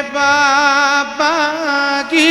ਮੇਰੇ ਬਾਬਾ ਜੀ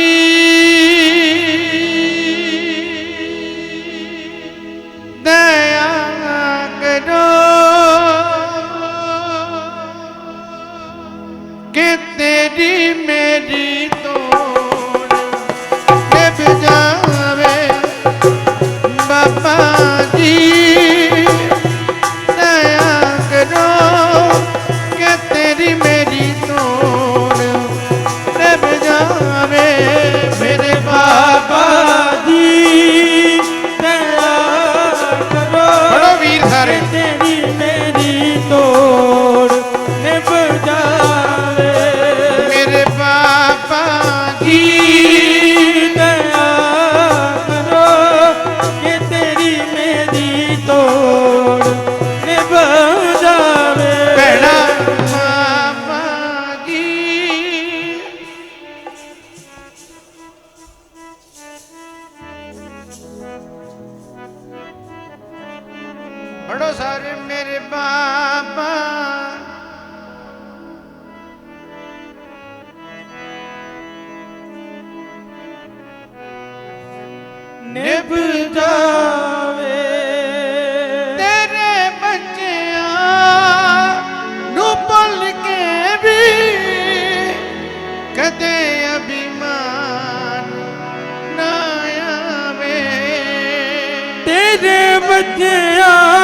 ਬੜੋ ਸਾਰੇ ਮੇਰੇ ਬਾਬਾ ਨਿਭ ਜਾਵੇ। ਤੇਰੇ ਬੱਚਿਆਂ ਨੂੰ ਭੁੱਲ ਕੇ ਵੀ ਕਦੇ ਅਭਿਮਾਨ ਨਾ ਆਵੇ। ਤੇਰੇ ਬੱਚਿਆਂ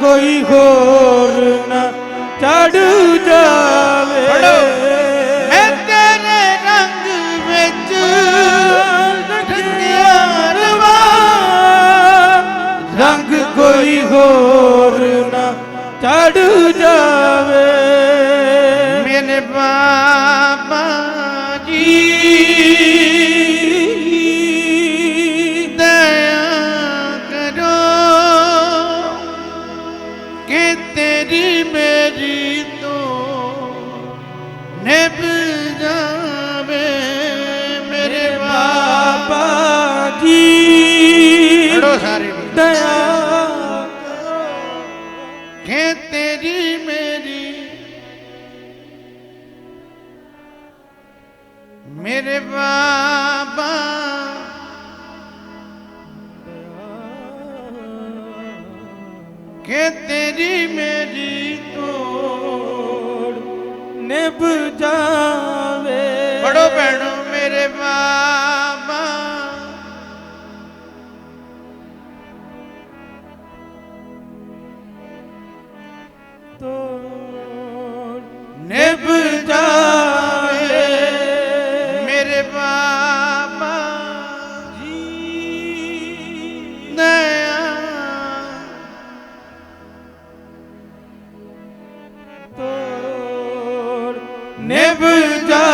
ਕੋਈ ਹੋਰ ਨਾ ਚੜ ਜਾਵੇ। ਪੜੋ। ਮੈਂ ਤੇਰੇ ਰੰਗ ਵਿੱਚ ਰਵਾਂ। ਰੰਗ ਕੋਈ ਹੋਰ ਨਾ ਚੜ ਜਾਵੇ। ਮੇਰੇ ਬਾਬਾ ਜੀ। ਕਿ ਤੇਰੀ ਮੇਰੀ ਤੋਂ ਨਿਭ ਜਾਵੇ ਮੇਰੇ ਬਾਬਾ ਜੀ ਪੜੋ ਸਾਰੇ। ਦਇਆ ਕਿ ਤੇਰੀ ਮੇਰੀ ਮੇਰੇ ਬਾਬਾ ਕਿ ਤੇਰੀ ਮੇਰੀ ਤੋੜ ਨਿਭ ਜਾਵੇ। ਪੜੋ ਭੈਣੋ ਮੇਰੇ ਬਾਬਾ ਤੋੜ ਨਿਭ ਨਿਭ ਜਾਵੇ